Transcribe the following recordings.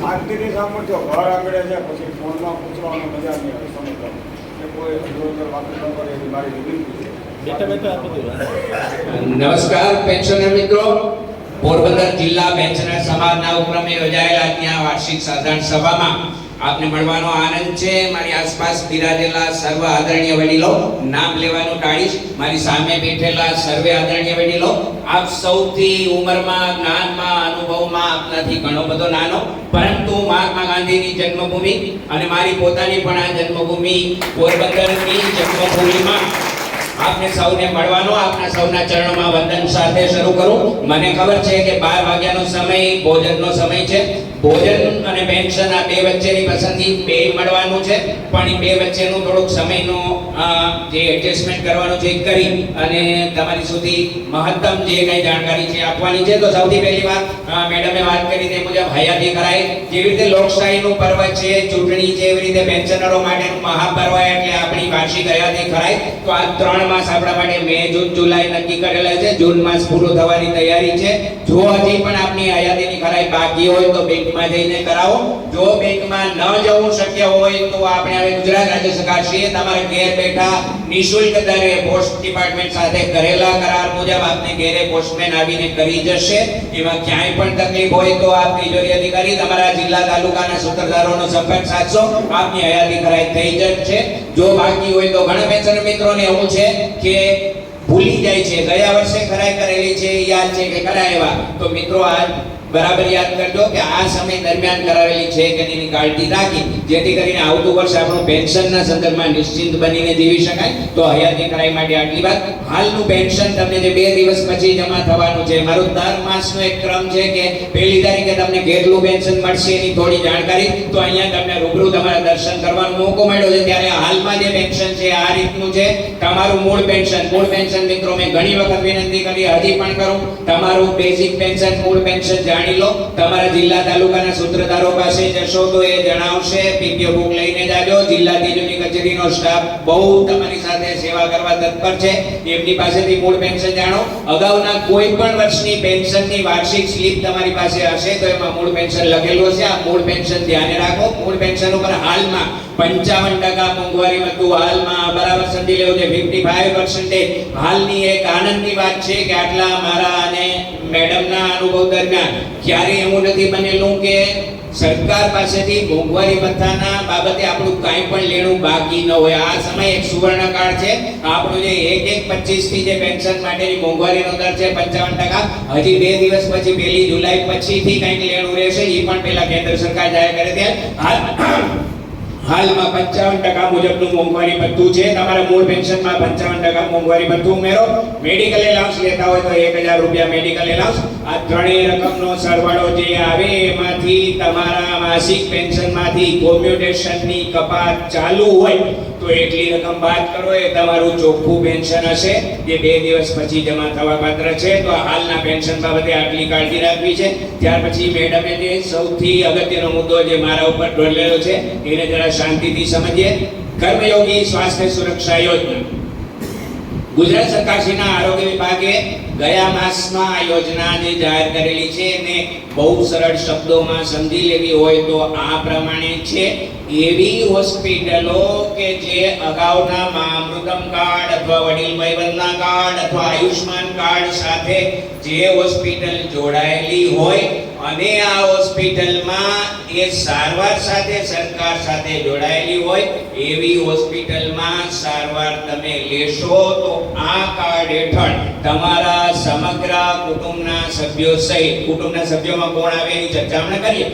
શાંતિથી સાંભળજો ઘર આંગળે છે પછી ફોનમાં પૂછવાની મજા નહીં આવે સમજો કે કોઈ અધૂર વાત ન કરે એવી મારી વિનંતી નમસ્કાર પેન્શનર મિત્રો. પોરબંદર જિલ્લા પેન્શનર સમાજના ઉપક્રમે યોજાયેલા ત્યાં વાર્ષિક સાધારણ સભામાં આપને મળવાનો આનંદ છે. મારી આસપાસ બિરાજેલા સર્વ આદરણીય વડીલો, નામ લેવાનું ટાળીશ મારી સામે બેઠેલા સર્વે આદરણીય વડીલો, આપ સૌથી ઉંમરમાં, જ્ઞાનમાં, અનુભવમાં આપનાથી ઘણો બધો નાનો, પરંતુ મહાત્મા ગાંધીની જન્મભૂમિ અને મારી પોતાની પણ આ જન્મભૂમિ પોરબંદરની જન્મભૂમિમાં આપને સૌને મળવાનો, આપના સૌના ચરણોમાં વંદન સાથે શરૂ કરું. મને ખબર છે કે બાર વાગ્યાનો સમય, ભોજનનો સમય છે. ભોજન અને પેન્શન આ બે વચ્ચેની પસંદગી બે મળવાનું છે. પણ એ બે વચ્ચેનું થોડુંક સમયનું જે એડજસ્ટમેન્ટ કરવાનું છે કરી અને તમારી સુધી મહત્તમ જે કંઈ જાણકારી છે આપવાની છે. તો સૌથી પહેલી વાત મેડમે વાત કરી તે મુજબ હયાતી કરાય. જેવી રીતે લોકશાહીનું પર્વ છે, ચૂંટણી એવી રીતે પેન્શનરો માટેનું મહાપર્વ એટલે આપણી વાર્ષિક હયાતી કરાય. તો આ ત્રણ માસ આપણા માટે મે, જૂન, જુલાઈ નક્કી કરેલા છે. જૂન માસ પૂરો થવાની તૈયારી છે. જો હજી પણ આપની હયાતીની ખરાઈ બાકી હોય તો બેંકમાં જઈને કરાવો. જો બેંકમાં ન જવું શક્ય હોય તો આપણે હવે ગુજરાત રાજ્ય સરકાર છીએ તમારે ઘેર બેઠા નિશુલ્ક દરે પોસ્ટ ડિપાર્ટમેન્ટ સાથે કરેલા કરાર મુજબ આપને ઘેરે પોસ્ટમેન આવીને કરી જશે. એમાં ક્યાંય પણ તકલીફ હોય તો આપ તિજોરી અધિકારી, તમારા જિલ્લા તાલુકાના સૂત્રધારોનો સંપર્ક સાધશો. આપની હયાતી કરાઈ થઈ જશે જો બાકી હોય તો ઘણા પેન્શન મિત્રોને એવું છે કે ભૂલી જાય છે. ગયા વર્ષે ખરાઈ કરેલી છે યાદ છે કે કરાવ્યા તો મિત્રો આ બરાબર યાદ કરજો કે આ સમય દરમિયાન કરાવેલી છે કે એની કાળજી રાખી. જેથી કરીને આવતું વર્ષ આપણું પેન્શનના સંદર્ભમાં નિશ્ચિંત બનીને જીવી શકાય. તો હયાતી કરાઈ માટે આટલી વાત. હાલનું પેન્શન તમને જે બે દિવસ પછી જમા થવાનું છે, મારો દર માસનો એક ક્રમ છે કે પહેલી તારીખે તમને કેટલું પેન્શન મળશે એની થોડી જાણકારી. તો અહીંયા તમને રૂબરૂ તમારા દર્શન કરવાનો મોકો મળ્યો છે. ત્યારે હાલમાં જે પેન્શન છે, આ રીતનું છે. તમારું મૂળ પેન્શન મૂળ પેન્શન મિત્રો, મેં ઘણી વખત વિનંતી કરી, હજી પણ કરું. તમારું બેઝિક પેન્શન, મૂળ પેન્શન જાણી લો, તમારા જિલ્લા તાલુકાના સૂત્રધારો પાસે જશો તો એ જણાવશે, પીપીઓ બુક લઈને જાજો. જિલ્લા તિજોરી કચેરીનો સ્ટાફ બહુ તમારી સાથે સેવા કરવા તત્પર છે. એમની પાસેથી મૂળ પેન્શન જાણો. અગાઉના કોઈ પણ વર્ષની પેન્શનની વાર્ષિક સ્લીપ તમારી પાસે હશે તો એમાં મૂળ પેન્શન લખેલું હશે. આ મૂળ પેન્શન ધ્યાને રાખો. મૂળ પેન્શન ઉપર હાલમાં પંચાવન ટકા મોંઘવારી હતું હાલમાં બરાબર સમજી લેવું છે ફિફ્ટી ફાઈવ પર્સન્ટેજ હાલની એક આનંદની વાત છે કે આટલા મારા અને મેડમના અનુભવ દરમિયાન ક્યારે એવું નથી બનેલું કે સરકાર પાસેથી મોંઘવારી ભથ્થાના બાબતે આપણું કાંઈ પણ લેણું બાકી ન હોય. આ સમય એક સુવર્ણકાળ છે. આપણું જે એક એક પચીસથી જે પેન્શન માટેની મોંઘવારીનો દર છે પંચાવન ટકા, હજી બે દિવસ પછી, પહેલી જુલાઈ પછીથી કંઈક લેણું રહેશે. એ પણ પેલા કેન્દ્ર સરકાર જાહેર કરે ત્યાં હાલ હાલમાં પંચાવન ટકા મુજબનું મોંઘવારી ભથ્થું છે. તમારા મૂળ પેન્શનમાં પંચાવન ટકા મોંઘવારી ભથ્થું ઉમેરો. મેડિકલ એલાઉન્સ લેતા હોય તો એક હજાર રૂપિયા મેડિકલ એલાઉન્સ આ ત્રણેય રકમનો સરવાળો જે આવે એમાંથી તમારા માસિક પેન્શનમાંથી કોમ્યુટેશનની કપાત ચાલુ હોય. તો એટલી રકમ બાદ કરો, એ તમારું ચોખ્ખું પેન્શન હશે. જે બે દિવસ પછી જમા થવા પાત્ર છે. તો હાલના પેન્શન બાબતે આટલી કાળજી રાખવી છે. ત્યાર પછી મેડમે જે સૌથી અગત્યનો મુદ્દો જે મારા ઉપર ઢોલેલો છે, એને જરા શાંતિથી સમજીએ. કર્મયોગી સ્વાસ્થ્ય સુરક્ષા યોજના. ગુજરાત સરકારશ્રીના આરોગ્ય વિભાગે ગયા માસમાં આ યોજના જે જાહેર કરેલી છે એને બહુ સરળ શબ્દોમાં સમજી લેવી હોય તો આ પ્રમાણે છે. એવી હોસ્પિટલો કે જે અગાઉના મહામૃતમ કાર્ડ અથવા વડીલ ભાઈબંધના કાર્ડ અથવા આયુષ્માન કાર્ડ સાથે જે હોસ્પિટલ જોડાયેલી હોય અને આ હોસ્પિટલમાં એ સારવાર સાથે, સરકાર સાથે જોડાયેલી હોય, એવી હોસ્પિટલમાં સારવાર તમે લેશો તો આ કાર્ડ હેઠળ તમારા સમગ્ર કુટુંબના સભ્યો સહિત, કુટુંબના સભ્યોમાં કોણ આવે એની ચર્ચા આપણે કરીએ?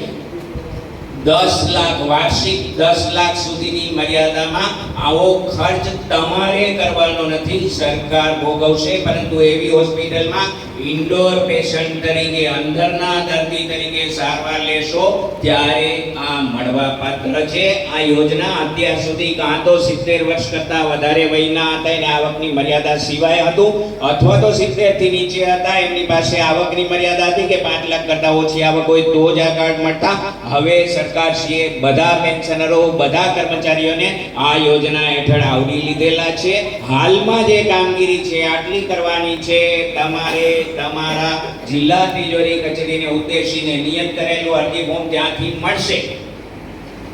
દસ લાખ વાર્ષિક, દસ લાખ સુધીની મર્યાદામાં આવો ખર્ચ તમારે કરવાનો નથી, સરકાર ભોગવશે, પરંતુ એવી હોસ્પિટલમાં ઇન્ડોર પેશન્ટ તરીકે, અંદરના દર્દી તરીકે સારવાર લેશો, ત્યારે આ મળવા પાત્ર છે. આ યોજના અત્યાર સુધી કાં તો સિત્તેર વર્ષ કરતા વધારે વયના હતા. એને આવકની મર્યાદા સિવાય હતું. અથવા તો સિત્તેરથી નીચે હતા. એમની પાસે આવકની મર્યાદા હતી કે પાંચ લાખ કરતા ઓછી આવક હોય તો જ આ કાર્ડ મળતા. હવે સરકારશ્રીએ બધા પેન્શનરો, બધા કર્મચારીઓને આ યોજના હેઠળ આવરી લીધેલા છે. હાલમાં જે કામગીરી છે, આટલી કરવાની છે, તમારે તમારા જિલ્લા તિજોરી કચેરીને ઉદ્દેશીને નિયત કરેલું અરજી ફોર્મ ત્યાંથી મળશે.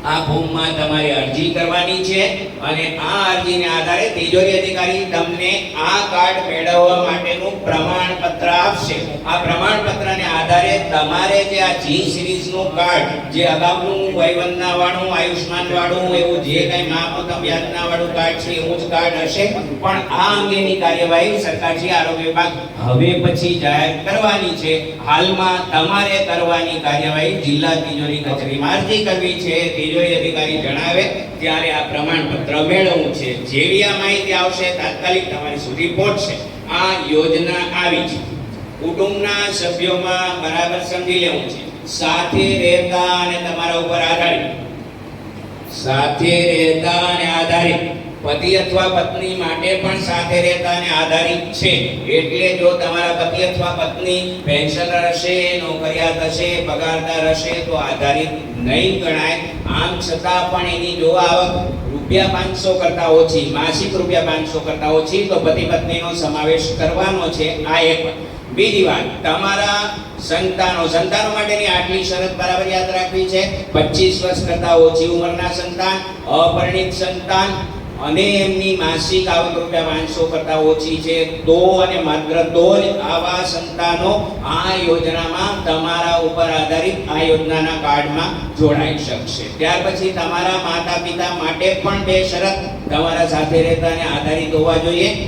આ ફોર્મમાં તમારે અરજી કરવાની છે અને આ અરજીને આધારે તિજોરી અધિકારી તમને આ કાર્ડ મેળવવા માટેનું પ્રમાણપત્ર આપશે. આ પ્રમાણપત્રને આધારે તમારે જે આ જી સિરીઝનું કાર્ડ, જે અગાઉનું વયવંદના વાળું આયુષ્માન વાળું એવું જે કંઈ મહાપોતમ યાતના વાળું કાર્ડ છે, એવું જ કાર્ડ હશે. પણ આ અંગેની કાર્યવાહી સરકારશ્રી આરોગ્ય વિભાગ હવે પછી જાહેર કરવાની છે. હાલમાં તમારે કરવાની કાર્યવાહી જિલ્લા તિજોરી કચેરીમાં અરજી કરવી છે. તિજોરી અધિકારી જણાવે ત્યારે આ પ્રમાણપત્ર મેળવવું છે. જેવી આ માહિતી આવશે, તાત્કાલિક તમારી સુધી પહોંચશે. આ યોજના આવી છે. કુટુંબના સભ્યોમાં બરાબર સમજી લેવું છે. સાથે રહેતા અને તમારા ઉપર આધારિત. સાથે રહેતા અને આધારિત. પતિ અથવા પત્ની માટે પણ સાથે રહેતા અને આધારિત છે. એટલે જો તમારા પતિ અથવા પત્ની પેન્શનર હશે નોકરિયાત હશે, પગારદાર હશે, તો આધારિત નહીં ગણાય. આમ છતાં પણ એની જો આવક રૂપિયા પાંચસો કરતા ઓછી, માસિક રૂપિયા પાંચસો કરતા ઓછી, તો પતિ પત્નીનો સમાવેશ કરવાનો છે. આ એક બીજી વાત, તમારા સંતાનો સંતાનો માટેની આટલી શરત બરાબર યાદ રાખવી છે. 25 વર્ષ કરતા ઓછી ઉંમરના સંતાન, અપરિણિત સંતાન અને એમની માસિક આવક રૂપિયા પાંચસો કરતા ઓછી છે. તો અને માત્ર તો જ આવા સંતાનો આ યોજનામાં તમારા ઉપર આધારિત આ યોજનાના કાર્ડમાં જોડાઈ શકશે. ત્યાર પછી તમારા માતા પિતા માટે પણ બે શરત તમારા સાથે રહેતા અને આધારિત હોવા જોઈએ.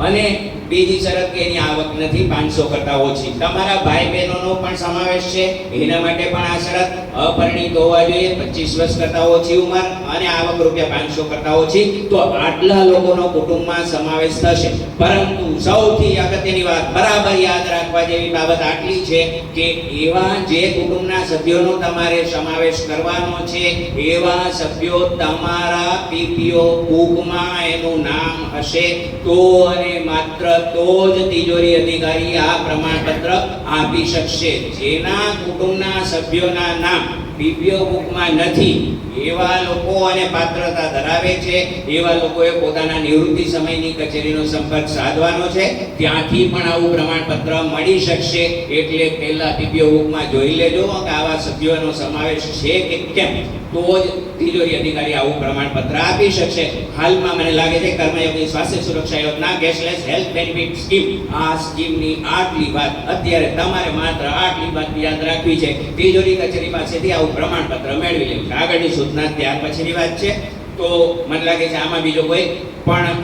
અને બીજી શરત કે એની આવક નથી, પાંચસો કરતા ઓછી. તમારા ભાઈ બહેનોનો પણ સમાવેશ છે. એના માટે પણ આ શરત અપરિણિત હોવા જોઈએ. પચીસ વર્ષ કરતા ઓછી ઉંમર અને આવક રૂપિયા પાંચસો કરતા ઓછી. તો આટલા લોકોનો કુટુંબમાં સમાવેશ થશે. પરંતુ સૌથી અગત્યની વાત બરાબર યાદ રાખવા જેવી બાબત આટલી છે કે એવા જે કુટુંબના સભ્યોનો તમારે સમાવેશ કરવાનો છે, એવા સભ્યો તમારા પીપીઓ બુકમાં એનું નામ હશે. તો અને માત્ર તો જ તિજોરી અધિકારી આ પ્રમાણપત્ર આપી શકશે. જેના કુટુંબના સભ્યોના નામ પીપીઓ બુકમાં નથી. એવા લોકો અને પાત્રતા ધરાવે છે. એવા લોકોએ પોતાના નિવૃત્તિ સમયની કચેરીનો સંપર્ક સાધવાનો છે. ત્યાંથી પણ આવું પ્રમાણપત્ર મળી શકશે. એટલે પહેલાં પીપીઓ બુકમાં જોઈ લેજો કે આવા સભ્યોનો સમાવેશ છે કે કેમ. તો જ તિજોરી અધિકારી આવું પ્રમાણપત્ર આપી શકશે. હાલમાં મને લાગે છે કર્મયોગી સ્વાસ્થ્ય સુરક્ષા યોજના કેશલેસ હેલ્થ બેનિફિટ સ્કીમ. આ સ્કીમની આટલી વાત, અત્યારે તમારે માત્ર આટલી વાત યાદ રાખવી છે. તિજોરી કચેરી પાસેથી આવું પ્રમાણપત્ર મેળવી લેવું. આગળની સૂચના ત્યાર પછીની વાત છે. તો મને લાગે છે આમાં બીજો કોઈ પણ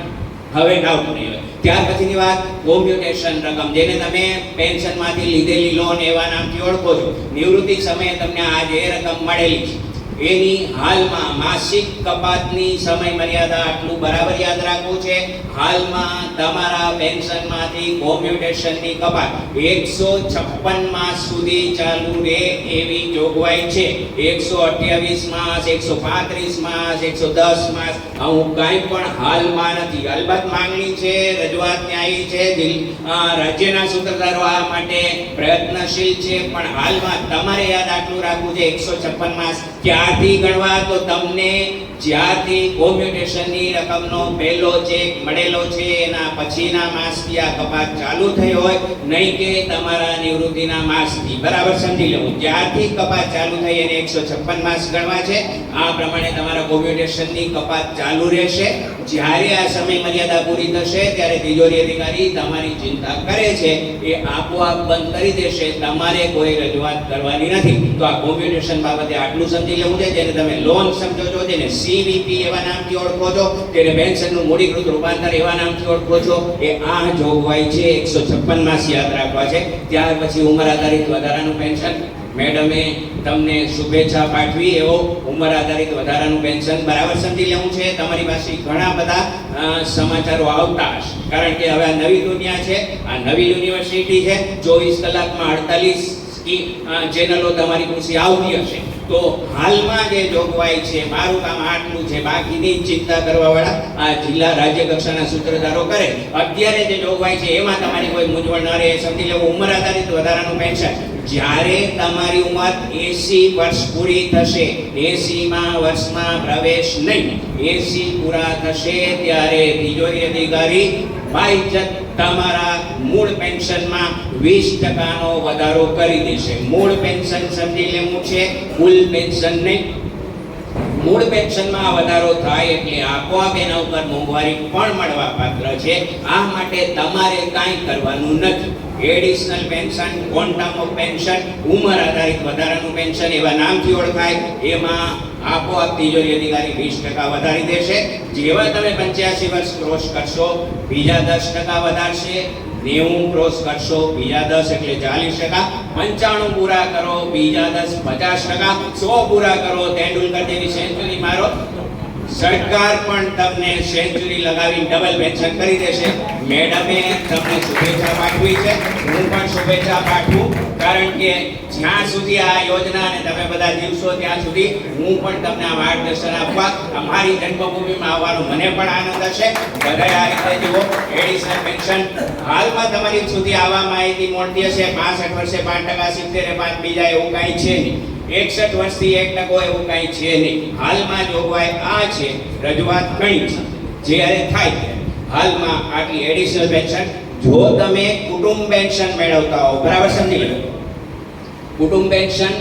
હવે ડાઉટ નહીં હોય. ત્યાર પછીની વાત કોમ્પ્યુટેશન રકમ, જેને તમે પેન્શનમાંથી લીધેલી લોન એવા નામથી ઓળખો છો. નિવૃત્તિ સમયે તમને આજે એ રકમ મળેલી છે. એની હાલમાં માસિક કપાતની સમય મર્યાદા આટલું બરાબર યાદ રાખવું છે. હાલમાં તમારા પેન્શનમાંથી કોમ્પ્યુટેશનની કપાત એકસો છપ્પન માસ સુધી ચાલુ રહે એવી જોગવાઈ છે. એકસો અઠ્યાવીસ માસ, એકસો પાંત્રીસ માસ, એકસો દસ માસ. હું કાંઈ પણ હાલમાં નથી. અલબત્ત માંગણી છે, રજૂઆત ન્યાયી છે રાજ્યના સૂત્રધારો આ માટે પ્રયત્નશીલ છે, પણ હાલમાં તમારે યાદ આટલું રાખવું છે, એકસો છપ્પન માસ ક્યારથી ગણવા? તો તમને જ્યારથી કોમ્પ્યુટેશનની રકમનો પહેલો ચેક મળેલો છે, એના પછીના માસથી આ કપાત ચાલુ થઈ હોય, નહીં કે તમારા નિવૃત્તિના માસથી. બરાબર સમજી લેવું. જ્યારથી કપાત ચાલુ થઈ એને એકસો છપ્પન માસ ગણવા છે, આ પ્રમાણે તમારા કોમ્પ્યુટેશનની કપાત ચાલુ રહેશે. જ્યારે આ સમય મર્યાદા પૂરી થશે, ત્યારે તિજોરી અધિકારી તમારી ચિંતા કરે છે, એ આપોઆપ બંધ કરી દેશે. તમારે કોઈ રજૂઆત કરવાની નથી. તો આ કોમ્પ્યુટેશન બાબતે આટલું સમજી લેવું છે, જેને તમે લોન સમજો છો, જેને સીવીપી એવા નામથી ઓળખો છો, જેને પેન્શનનું મૂડીકૃત રૂપાંતર એવા નામથી ઓળખો છો, એ આ જોગવાઈ છે, એકસો છપ્પન માસ યાદ રાખવા છે. ત્યાર પછી ઉંમર આધારિત વધારાનું પેન્શન મેડમે તમને શુભેચ્છા પાઠવી, એવો ઉંમર આધારિત વધારાનું પેન્શન બરાબર સમજી લેવું છે. તમારી પાસે ઘણા બધા સમાચારો આવતા હશે. કારણ કે હવે આ નવી દુનિયા છે, આ નવી યુનિવર્સિટી છે, ચોવીસ કલાકમાં અડતાલીસ ચેનલો તમારી પાસે આવતી હશે. તો હાલમાં જે જોગવાઈ છે, મારું કામ આટલું છે, બાકીની ચિંતા કરવાવાળા આ જિલ્લા રાજ્ય કક્ષાના સૂત્રધારો કરે. અત્યારે જે જોગવાઈ છે, એમાં તમારી કોઈ મૂંઝવણ ન રહે, સમજી લેવું. ઉંમર આધારિત વધારાનું પેન્શન. જ્યારે તમારી ઉંમર એસી વર્ષ પૂરી થશે, એસીમાં વર્ષમાં પ્રવેશ નહીં. એસી પૂરા થશે ત્યારે તિજોરી અધિકારી બાઈજત તમારા મૂળ પેન્શનમાં વીસ ટકાનો વધારો કરી દેશે. મૂળ પેન્શન સમજી લેવું છે, કુલ પેન્શન નહીં. મૂળ પેન્શનમાં વધારો થાય એટલે આપોઆપ એના ઉપર મોંઘવારી પણ મળવા પાત્ર છે. આ માટે તમારે કાંઈ કરવાનું નથી. Additional pension quantum of pension ઉંમર આધારિત વધારાનું પેન્શન એવા નામથી ઓળખાય. એમાં આપોઆપ તિજોરી અધિકારી વીસ ટકા વધારી દેશે. જેવા તમે પંચ્યાસી વર્ષ ક્રોસ કરશો, બીજા દસ ટકા વધારશે. નેવું ક્રોસ કરશો, બીજા દસ એટલે ચાલીસ ટકા. પંચાણું પૂરા કરો, બીજા દસ પચાસ ટકા. સો પૂરા કરો, તેંડુલકર જેવી સેન્ચુરી મારો. સરકાર પણ તમને સેન્ચુરી લગાવી ડબલ પેન્શન કરી દેશે. મેડમે તમને શુભેચ્છા પાઠવી છે. હું પણ શુભેચ્છા પાઠવું. કારણ કે જ્યાં સુધી આ યોજના અને તમે બધા જીવશો ત્યાં સુધી હું પણ તમને આ માર્ગદર્શન આપવા, અમારી જન્મભૂમિમાં આવવાનો મને પણ આનંદ હશે. બધા આ રીતે જુઓ. એડિશનલ પેન્શન હાલમાં તમારી સુધી આવા માહિતી મળતી હશે. પાસઠ વર્ષે પાંચ ટકા સિત્તેર પાંચ બીજા એવું કાંઈ છે નહીં. એકસઠ વર્ષથી એક ટકો એવું કાંઈ છે નહીં. હાલમાં જોગવાઈ આ છે, રજૂઆત કઈ છે જ્યારે થાય હાલમાં આટલી એડિશનલ પેન્શન જો તમે કુટુંબ પેન્શન મેળવતા હો, બરાબર સમજી લો કુટુંબ પેન્શન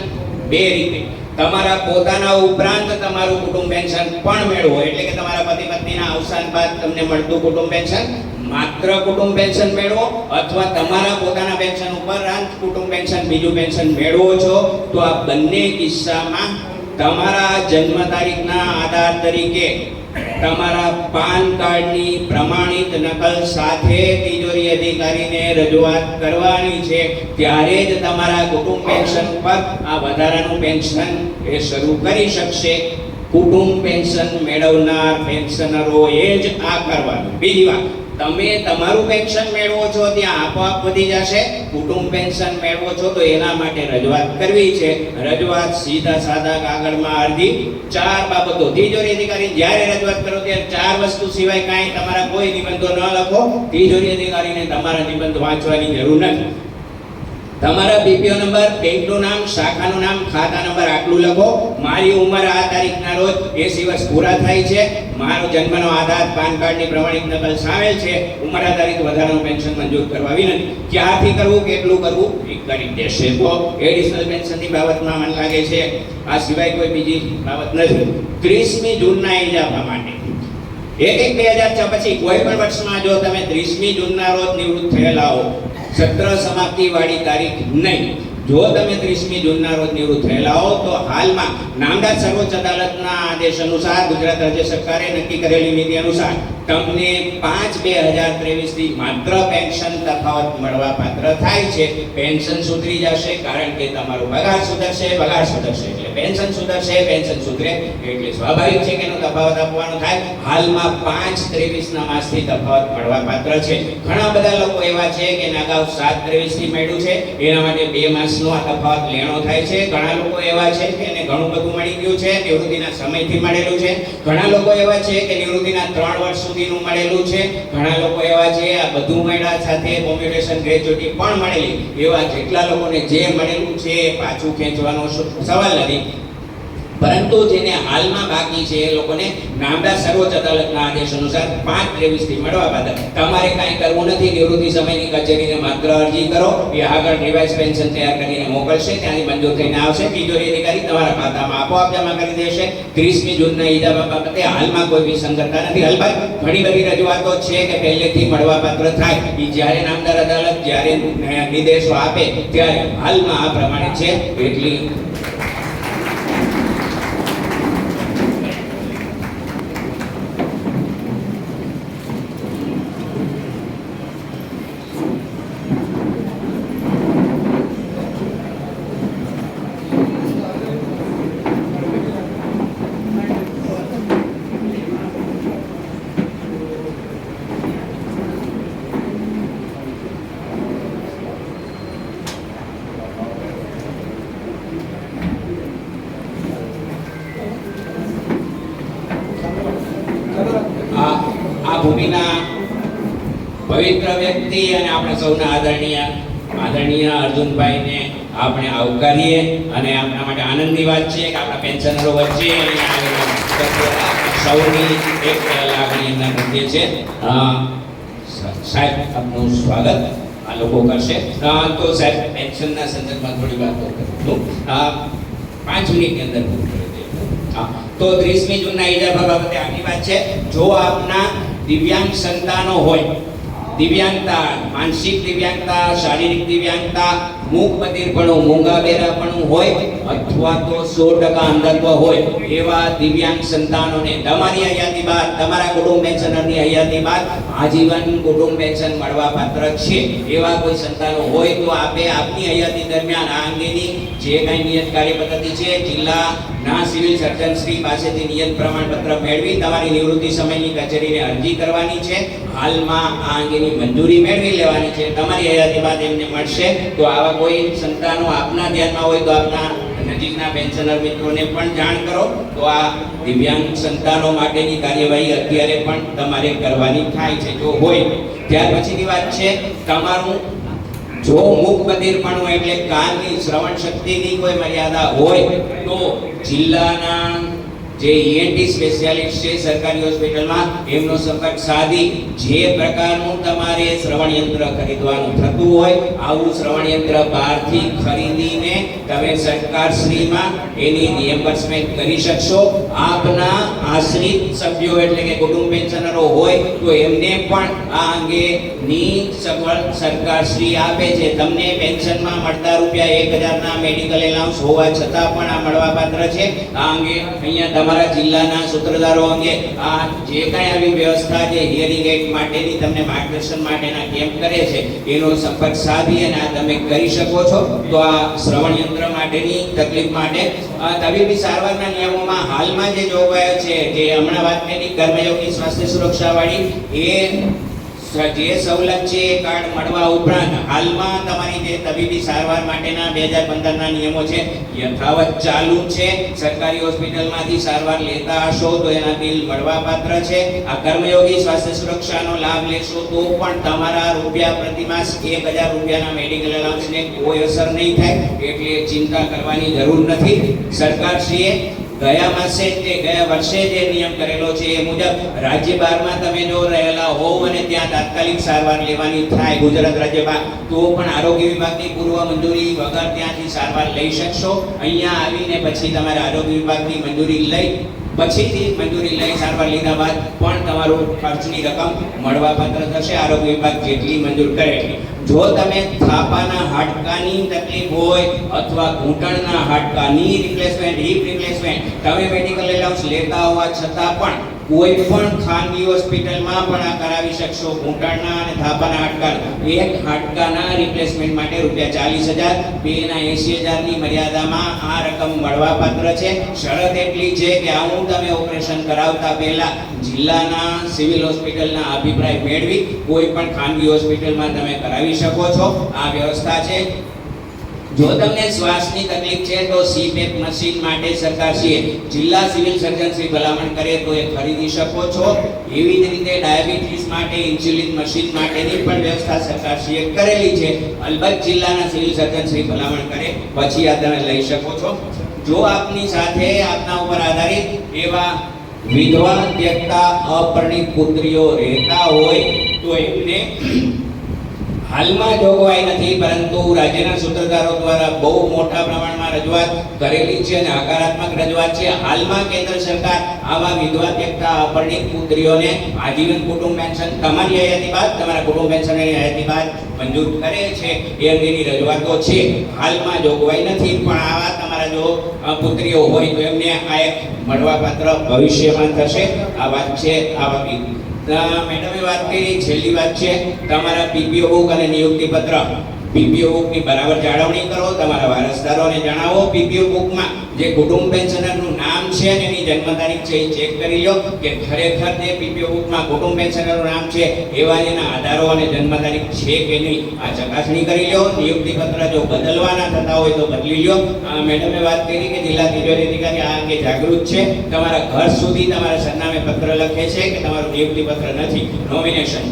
બે રીતે. તમારા પોતાના ઉપરાંત તમારું કુટુંબ પેન્શન પણ મેળવો. એટલે કે તમારા પતિ પત્નીના અવસાન બાદ તમને મળતું કુટુંબ પેન્શન માત્ર કુટુંબ પેન્શન મેળવો. અથવા તમારા પોતાના પેન્શન ઉપરાંત કુટુંબ પેન્શન, બીજું પેન્શન મેળવો છો, તો આ બંને કિસ્સામાં તમારા જન્મ તારીખના આધાર તરીકે તમારા પાન કાર્ડની પ્રમાણિત નકલ સાથે તિજોરી અધિકારીને રજૂઆત કરવાની છે, ત્યારે જ તમારા કુટુંબ પેન્શન પર આ વધારાનું પેન્શન એ શરૂ કરી શકશે. કુટુંબ પેન્શન મેળવનાર પેન્શનરોએ જ આ કરવાનું. બીજી વાત તમે તમારું પેન્શન મેળવો છો, ત્યાં આપોઆપ વધી જશે. કુટુંબ પેન્શન મેળવો છો, તો એના માટે રજૂઆત કરવી છે. રજૂઆત સીધા સાદા કાગળમાં અરજી. ચાર બાબતો. તિજોરી અધિકારી જ્યારે રજૂઆત કરો ત્યારે ચાર વસ્તુ સિવાય કાંઈ તમારા કોઈ નિબંધો ન લખો. તિજોરી અધિકારીને તમારા નિબંધ વાંચવાની જરૂર નથી. તમારા બીપીઓ નંબર, બેંકનું નામ, શાખાનું નામ, ખાતા નંબર આટલું લખો. મારી ઉંમર આ તારીખના રોજ 80 વર્ષ પૂરા થાય છે. મારો જન્મનો આધાર, પાન કાર્ડની પ્રમાણિત નકલ સામેલ છે. ઉંમર આધારિત વધારાનું પેન્શન મંજૂર કરવા વિનંતી. ક્યાંથી કરવું, કેટલું કરવું, એ કરી દેશે. તો એડિશનલ પેન્શનની બાબતમાં મને લાગે છે, આ સિવાય કોઈ બીજી બાબત નથી. ત્રીસમી જૂનના ઇજાફા માટે. એક એક બે હજાર છ પછી કોઈ પણ વર્ષમાં જો તમે ત્રીસમી જૂનના રોજ નિવૃત્ત થયેલા હો સત્ર સમાપ્તિ વાળી તારીખ નહીં. જો તમે ત્રીસમી જૂનના રોજ નિવૃત્ત થયેલા હો, તો હાલમાં નામદાર સર્વોચ્ચ અદાલતના આદેશ અનુસાર ગુજરાત રાજ્ય સરકારે નક્કી કરેલી નીતિ અનુસાર તમને પાંચ બે હજાર ત્રેવીસથી માત્ર પેન્શન તફાવત મળવા પાત્ર થાય છે. પેન્શન સુધરી જશે કારણ કે તમારો પગાર સુધરશે પગાર સુધરશે. પેન્શન સુધરશે, પેન્શન સુધરે. એટલે સ્વાભાવિક છે કે એનો તફાવત આપવાનો થાય. હાલમાં પાંચ ત્રેવીસના માસથી તફાવત મળવા પાત્ર છે. ઘણા બધા લોકો એવા છે કે અગાઉ સાત ત્રેવીસથી મેળ્યું છે. એના માટે બે માસનો આ તફાવત લેણો થાય છે. ઘણા લોકો એવા છે કે એને ઘણું બધું મળી ગયું છે, નિવૃત્તિના સમયથી મળેલું છે. ઘણા લોકો એવા છે કે નિવૃત્તિના ત્રણ વર્ષ સુધીનું મળેલું છે. ઘણા લોકો એવા છે, આ બધું મળ્યા સાથે કોમ્પ્યુટેશન ગ્રેજ્યુટી પણ મળેલી. એવા જેટલા લોકોને જે મળેલું છે પાછું ખેંચવાનો સવાલ નથી. પરંતુ જેને હાલમાં બાકી છે એ લોકોને નામડા સર્વોચ્ચ અદાલતના આદેશ અનુસાર પાંચ ત્રેવીસથી મળવા બાદ તમારે કાંઈ કરવું નથી, નિવૃત્તિ સમયની કચેરીને માત્ર અરજી કરો, એ આગળ રિવાઇઝ પેન્શન તૈયાર કરીને મોકલશે, ત્યાંથી મંજૂર થઈને આવશે, તિજોરી અધિકારી તમારા ખાતામાં આપોઆપ જમા કરી દેશે. ત્રીસમી જૂનના ઈજા બાબતે હાલમાં કોઈ વિસંગતતા નથી. અલબત્ત, ઘણી બધી રજૂઆતો છે કે પહેલેથી મળવાપાત્ર થાય. એ જ્યારે નામદાર અદાલત, જ્યારે નિર્દેશો આપે, ત્યારે હાલમાં આ પ્રમાણે છે. એટલી આ આ પવિત્ર વ્યક્તિ અને આપણે સૌના આદરણીય આદરણીય અર્જુનભાઈને આપણે આવકારીએ અને આપણા માટે આનંદની વાત છે કે આપણા પેન્શનરો વચ્ચે સૌની એક લાગણી એમના પ્રત્યે છે. સાહેબ આપનું સ્વાગત આ લોકો કરશે. તો સાહેબ પેન્શનના સંદર્ભમાં થોડી વાતો અ, પાંચ મિનિટની અંદર. હા તો ત્રીસમી જૂનના ઈજાફા બાબતે આની વાત છે. જો આપના દિવ્યાંગ સંતાનો હોય, દિવ્યાંગતા, માનસિક દિવ્યાંગતા, શારીરિક દિવ્યાંગતા, મૂક બધિરપણું, મૂંગા બેરાપણું હોય અથવા તો સો ટકા અંધત્વ હોય, એવા દિવ્યાંગ સંતાનોને તમારી હયાતી બાદ, તમારા કુટુંબ પેન્શનરની હયાતી બાદ આજીવન કુટુંબ પેન્શન મળવા પાત્ર છે. એવા કોઈ સંતાનો હોય તો આપે આપની હયાતી દરમિયાન આ અંગેની જે કાંઈ નિયત કાર્ય પદ્ધતિ છે જિલ્લાના સિવિલ સર્જન શ્રી પાસેથી નિયત પ્રમાણપત્ર મેળવી તમારી નિવૃત્તિ સમયની કચેરીને અરજી કરવાની છે. હાલમાં આ અંગેની મંજૂરી મેળવી લેવાની છે. તમારી હયાતી બાદ એમને મળશે. તો આવા કોઈ સંતાનો આપના ધ્યાનમાં હોય તો આપના નજીકના પેન્શનર મિત્રોને પણ જાણ કરો. તો આ દિવ્યાંગ સંતાનો માટેની કાર્યવાહી અત્યારે પણ તમારે કરવાની થાય છે. જો હોય, ત્યાર પછીની વાત છે. તમારું જો મૂક બધિરપણું એટલે કાનની શ્રવણ શક્તિની કોઈ મર્યાદા હોય તો જિલ્લાના જે ઈએનટી સ્પેશિયાલિસ્ટ છે સરકારી હોસ્પિટલમાં, એમનો સંપર્ક સાધી જે પ્રકારનું તમારે શ્રવણ યંત્ર ખરીદવાનું થતું હોય, આવું શ્રવણ યંત્ર બહારથી ખરીદીને તમે સરકારશ્રીમાં એની રિએમ્બર્સમેન્ટ કરી શકશો. આપના આશ્રિત સભ્યો એટલે કે કુટુંબ પેન્શનરો હોય, તો એમને પણ આ અંગેની સગવડ સરકારશ્રી આપે છે. તમને પેન્શનમાં મળતા રૂપિયા એક હજારના મેડિકલ એલાઉન્સ હોવા છતાં પણ આ મળવાપાત્ર છે. આ અંગે અહીંયા તમારા જિલ્લાના સૂત્રધારો અંગે આ જે કાંઈ આવી વ્યવસ્થા જે હિયરિંગ એક્ટ માટેની તમને માર્ગદર્શન માટેના કેમ્પ કરે છે, એનો સંપર્ક સાધી અને આ તમે કરી શકો છો. તો આ શ્રવણ યંત્ર માટેની તકલીફ માટે તબીબી સારવારના નિયમોમાં હાલમાં જે જોગવાઈઓ છે, જે હમણાં વાત કરી, કર્મયોગી સ્વાસ્થ્ય સુરક્ષા વાળી એ જે સવલત છે એ કાર્ડ મળવા ઉપરાંત હાલમાં તમારી જે તબીબી સારવાર માટેના બે હજાર પંદરના નિયમો છે, યથાવત ચાલુ છે. સરકારી હોસ્પિટલમાંથી સારવાર લેતા હશો તો એના બિલ મળવાપાત્ર છે. આ કર્મયોગી સ્વાસ્થ્ય સુરક્ષાનો લાભ લેશો તો પણ તમારા રૂપિયા પ્રતિમાસ એક હજાર રૂપિયાના મેડિકલ અલાઉન્સને કોઈ અસર નહીં થાય. એટલે ચિંતા કરવાની જરૂર નથી. સરકારશ્રીએ ગયા માસે જે ગયા વર્ષે જે નિયમ કરેલો છે એ મુજબ રાજ્ય બહારમાં તમે જો રહેલા હોવ અને ત્યાં તાત્કાલિક સારવાર લેવાની થાય ગુજરાત રાજ્યમાં, તો પણ આરોગ્ય વિભાગની પૂર્વ મંજૂરી વગર ત્યાંથી સારવાર લઈ શકશો. અહીંયા આવીને પછી તમારે આરોગ્ય વિભાગની મંજૂરી લઈ પછીથી મંજૂરી લઈ સારવાર લીધા બાદ પણ તમારું ખર્ચની રકમ મળવાપાત્ર થશે. આરોગ્ય વિભાગ જેટલી મંજૂર કરે એટલી. જો તમે થાપાના હાડકાની તકલીફ હોય અથવા ઘૂંટણના હાડકાની રિપ્લેસમેન્ટ હિપ રિપ્લેસમેન્ટ તમે મેડિકલ એલાઉન્સ લેતા હોવા છતાં પણ કોઈ પણ ખાનગી હોસ્પિટલમાં પણ આ કરાવી શકશો. ઘૂંટણના અને થાપાના હાડકા. એક હાડકાના રિપ્લેસમેન્ટ માટે રૂપિયા ચાલીસ હજાર, બેના એંસી હજારની મર્યાદામાં આ રકમ મળવાપાત્ર છે. શરત એટલી છે કે આવું તમે ઓપરેશન કરાવતા પહેલાં જિલ્લાના સિવિલ હોસ્પિટલના અભિપ્રાય મેળવી કોઈ પણ ખાનગી હોસ્પિટલમાં તમે કરાવી શકો છો. આ વ્યવસ્થા છે. જો તમને શ્વાસની તકલીફ છે તો સીપેપ મશીન માટે સરકારશ્રીએ જિલ્લા સિવિલ સર્જન શ્રી ભલામણ કરે તો એ ખરીદી શકો છો. એવી જ રીતે ડાયાબિટીસ માટે, ઇન્સ્યુલિન મશીન માટેની પણ વ્યવસ્થા સરકારશ્રીએ કરેલી છે. અલબત્ત જિલ્લાના સિવિલ સર્જન શ્રી ભલામણ કરે, પછી આ તમે લઈ શકો છો. જો આપની સાથે આપના ઉપર આધારિત એવા વિધવા ત્યક્તા અપરિણિત પુત્રીઓ રહેતા હોય, તો એમને હાલમાં જોગવાઈ નથી પરંતુ રાજ્યના સૂત્રધારો દ્વારા બહુ મોટા પ્રમાણમાં રજૂઆત કરેલી છે અને હકારાત્મક રજૂઆત છે. હાલમાં કેન્દ્ર સરકાર આવા વિધવા ત્યક્તા અપરિણિત પુત્રીઓને આજીવન કુટુંબ પેન્શન તમારી હયાતી બાદ તમારા કુટુંબ પેન્શનની હયાતી બાદ મંજૂર કરે છે એ અંગેની રજૂઆતો છે. હાલમાં જોગવાઈ નથી પણ આવા તમારા જો પુત્રીઓ હોય તો એમને આ એક મળવાપાત્ર ભવિષ્યમાં થશે. આ વાત છે આ બાબી અ, મેડમે વાત કરી છેલ્લી વાત છે તમારા પીપીઓ બુક અને નિયુક્તિ પત્ર પીપીઓ બુકની બરાબર જાળવણી કરો, તમારા વારસદારોને જણાવો, પીપીઓ બુકમાં જે કુટુંબ પેન્શનરનું નામ છે અને એની જન્મ તારીખ છે એ ચેક કરી લો કે ખરેખર જે પીપીઓ બુકમાં કુટુંબ પેન્શનરનું નામ છે એવા એના આધારો અને જન્મ તારીખ છે કે નહીં, આ ચકાસણી કરી લો નિયુક્તિ પત્ર જો બદલવાના થતા હોય તો બદલી લો. મેડમે વાત કરી કે જિલ્લા તિજોરી અધિકારી આ અંગે જાગૃત છે. તમારા ઘર સુધી તમારા સરનામે પત્ર લખે છે કે તમારું નિયુક્તિ પત્ર નથી. નોમિનેશન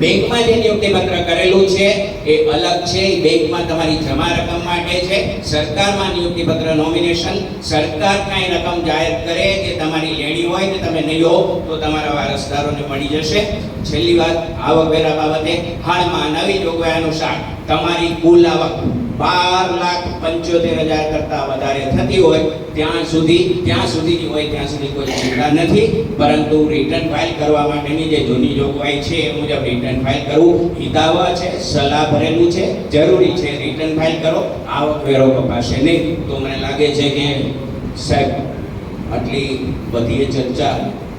બેંકમાં જે નિયુક્તિ પત્ર કરેલું છે, એ અલગ છે. એ બેંકમાં તમારી જમા રકમ માટે છે. સરકારમાં નિયુક્તિ પત્ર નોમિનેશન સરકાર કાંઈ રકમ જાહેર કરે કે તમારી લેણી હોય ને તમે નહીં હો તો તમારા વારસદારોને મળી જશે. છેલ્લી વાત આવકવેરા બાબતે હાલમાં નવી જોગવાઈ અનુસાર તમારી કુલ આવક બાર લાખ પંચોતેર હજાર કરતા વધારે થતી હોય ત્યાં સુધી ત્યાં સુધીની હોય ત્યાં સુધી કોઈ ચિંતા નથી. પરંતુ રિટર્ન ફાઇલ કરવા માટેની જે જૂની જોગવાઈ છે એ મુજબ રિટર્ન ફાઇલ કરવું હિતાવહ છે સલાહ ભરેલું છે જરૂરી છે. રિટર્ન ફાઇલ કરો આવક વેરો કપાશે નહીં. તો મને લાગે છે કે સાહેબ આટલી બધી ચર્ચા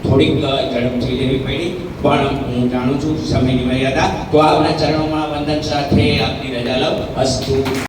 થોડીક અ, ઝડપથી લેવી પડી. પણ હું જાણું છું સમયની મર્યાદા તો આપના ચરણોમાં વંદન સાથે આપની રજા લઉં અસ્તુ.